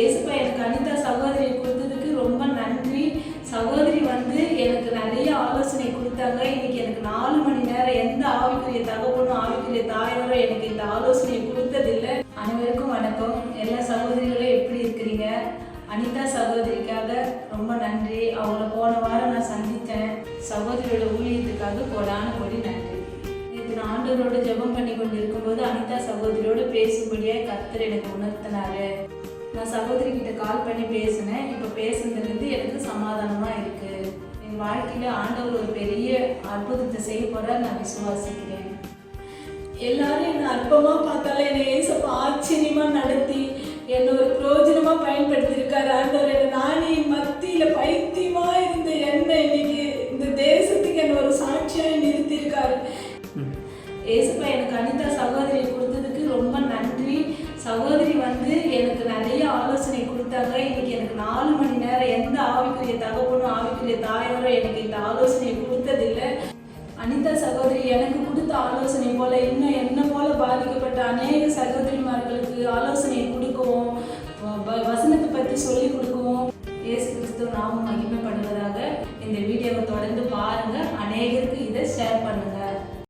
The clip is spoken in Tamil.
ஏசுப்பா எனக்கு அனிதா சகோதரியை கொடுத்ததுக்கு ரொம்ப நன்றி. சகோதரி வந்து எனக்கு நிறைய ஆலோசனை கொடுத்தாங்க. இன்னைக்கு எனக்கு நாலு மணி நேரம் எந்த ஆவிக்குரிய தகவலும் ஆவிக்குரிய தாயாரோ எனக்கு இந்த ஆலோசனை கொடுத்ததில்லை. அனைவருக்கும் வணக்கம். எல்லா சகோதரிகளும் எப்படி இருக்கிறீங்க? அனிதா சகோதரிக்காக ரொம்ப நன்றி. அவங்கள போன வாரம் நான் சந்தித்தேன். சகோதரியோட ஊழியத்துக்காக கொடான கொடி நன்றி. நேற்று நான் ஆண்டவரோட ஜெபம் பண்ணி கொண்டு இருக்கும்போது அனிதா சகோதரியோட பேசும்படியாக கர்த்தர் எனக்கு உணர்த்தினாரு. நான் சகோதரி கிட்ட கால் பண்ணி பேசினேன். இப்போ பேசுனதுலேருந்து எனக்கு சமாதானமாக இருக்கு. என் வாழ்க்கையில ஆண்டவர் ஒரு பெரிய அற்புதத்தை செய்ய போறார் நான் விசுவாசிக்கிறேன். எல்லாரும் என்னை அற்பமா பார்த்தாலும் என்னை ஏசப்பா ஆச்சரியமா நடத்தி என்னை ஒரு பிரயோஜனமா பயன்படுத்தியிருக்காரு. ஆண்டவர் என்னை நானே மத்தியில பைத்தியமா இருந்த என்னை இன்னைக்கு இந்த தேசத்துக்கு என்னை ஒரு சாட்சியாய் நிறுத்தியிருக்காரு. ஏசப்பா எனக்கு அனிதா சகோதரி கொடுத்ததுக்கு ரொம்ப நன்றி. சகோதரி வந்து கொடுத்தாங்க. இன்னைக்கு எனக்கு நாலு மணி நேரம் எந்த ஆவிக்குரிய தகவலும் ஆவிக்குரிய தாயாரோ எனக்கு இந்த ஆலோசனையை கொடுத்ததில்லை. அனிதா சகோதரி எனக்கு கொடுத்த ஆலோசனை போல இன்னும் என்ன போல பாதிக்கப்பட்ட அநேக சகோதரிமார்களுக்கு ஆலோசனையை கொடுக்கவும் வ- வசனத்தை பற்றி சொல்லி